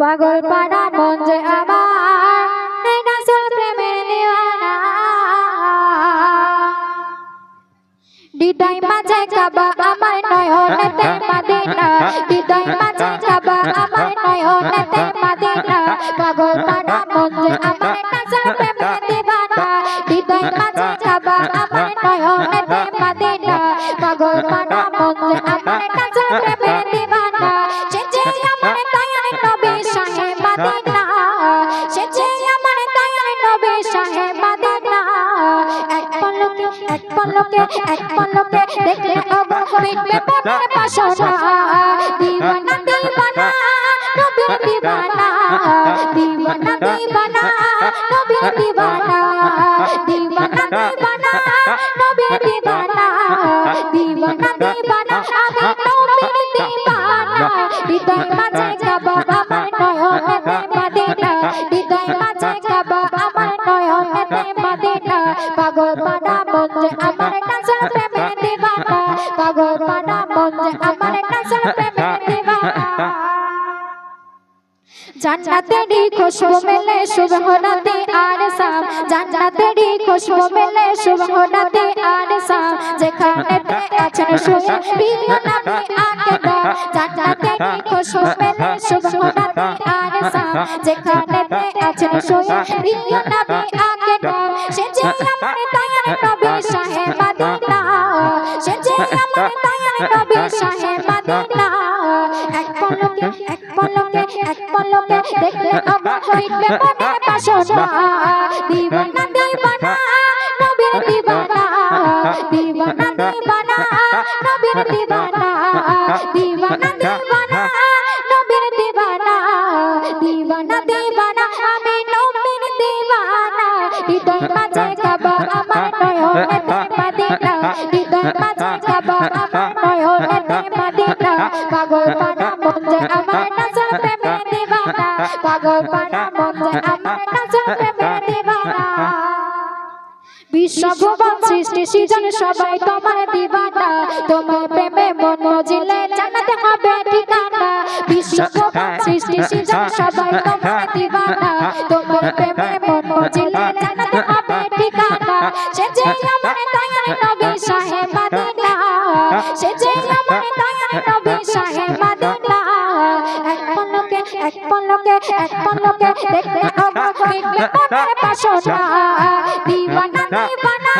পাগল পাড়া মন যে আমার, এই প্রেমের হৃদয় মাঝে কাবা, আমার নয়নেতে মাদিনা। হৃদয় মাঝে কাবা, আমার নয়নেতে মাদিনা। পাগল পাড়া মন আমার প্রেমের হৃদয় মাঝে আমার মাদিনা। পাগল পাড়া আমার প্রেমের সাহেব মাদিনা এক পলকে এক পলকে এক পলকে দেখলে অবাক মিটবে মনের বাসনা। দিওয়ানা দিওয়ানা নবীর দিওয়ানা দিওয়ানা দিওয়ানা নবীর দিওয়ানা দিওয়ানা দিওয়ানা নবীর দিওয়ানা দিওয়ানা দিওয়ানা আমি দিবানা পানা মন আমার কাছে প্রেমে দিবানা জান্নাতেরই খুশবু মেলে সুবহ আর সাম। জান্নাতেরই খুশবু মেলে সুবহ আর সাম। যেখানেতে আছেন শুয়ে প্রিয় নবী আগে দাও জান্নাতেরই খুশবু মেলে সুবহ আর সাম। যেখানেতে আছেন শুয়ে প্রিয় নবী আগে দাও সে যে এক পলকে এক পলকে দেখলে আমার হইবে মনে বাসনা দিবানা দিবানা নবীর দিবানা দিবানা দিবানা নবীর দিবানা দিবানা দিবানা নবীর দিবানা দিবানা দিবানা আমি নবীর দিবানা। হৃদয় মাঝে গাবা আমার নয়নেতে মদিনা হৃদয় মাঝে গাবা আমার নয়নেতে মদিনা পাগল পাগল পানা মন আমার নাচল প্রেমে দিবানা বিশ্বভুবন সৃষ্টি সৃজন সবাই তোমার দিবানা। তোমার প্রেমে মন মজিলে জানাতে হবে ঠিকানা। বিশ্বভুবন সৃষ্টি সৃজন সবাই তোমার দিবানা। তোমার প্রেমে মন মজিলে জানাতে হবে ঠিকানা। সে যে আমার দয়ার নবী সাহেব এক পলকে এক পলকে দেখলে অবাক হইবে মনের বাসনা। দিওয়ানা দিওয়ানা,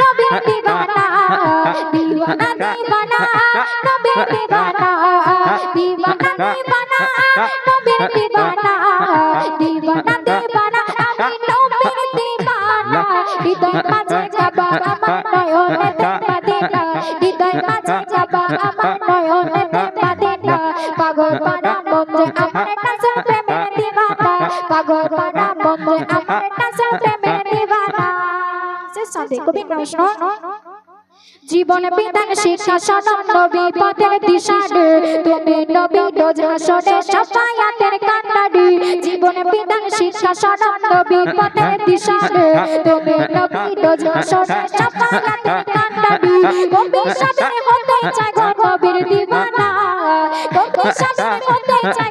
নবীর দিওয়ানা। দিওয়ানা দিওয়ানা, নবীর দিওয়ানা। দিওয়ানা দিওয়ানা, নবীর দিওয়ানা। দিওয়ানা দিওয়ানা, আমি নবীর দিওয়ানা। হৃদয় মাঝে যাবা আমার নয়নেতে মদিনা হৃদয় মাঝে যাবা আমার নয়নেতে মদিনা পাগল পাগল পানা যে আমার কাছে প্রেমে দিওয়ানা শেষ সাথে কবি প্রশ্ন জীবন বিধান শিক্ষা সনম নবী পথের দিশারে তুমি নবী রোজ হাসরে সফায়াতের কান্নারি জীবন বিধান শিক্ষা সনম নবী পথের তুমি নবী রোজ হাসরে সফায়াতের কান্নারি কবি সাথে হতে চাই গো নবীর দিওয়ানা কবি সাথে হতে চাই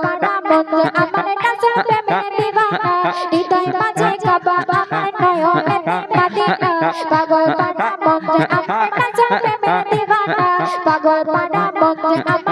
হৃদয় মাঝে যাবা আমার নয়নেতে মদিনা পাগল পানা মন আমার নাচল প্রেমে দিওয়ানা পাগল পানা মন আমার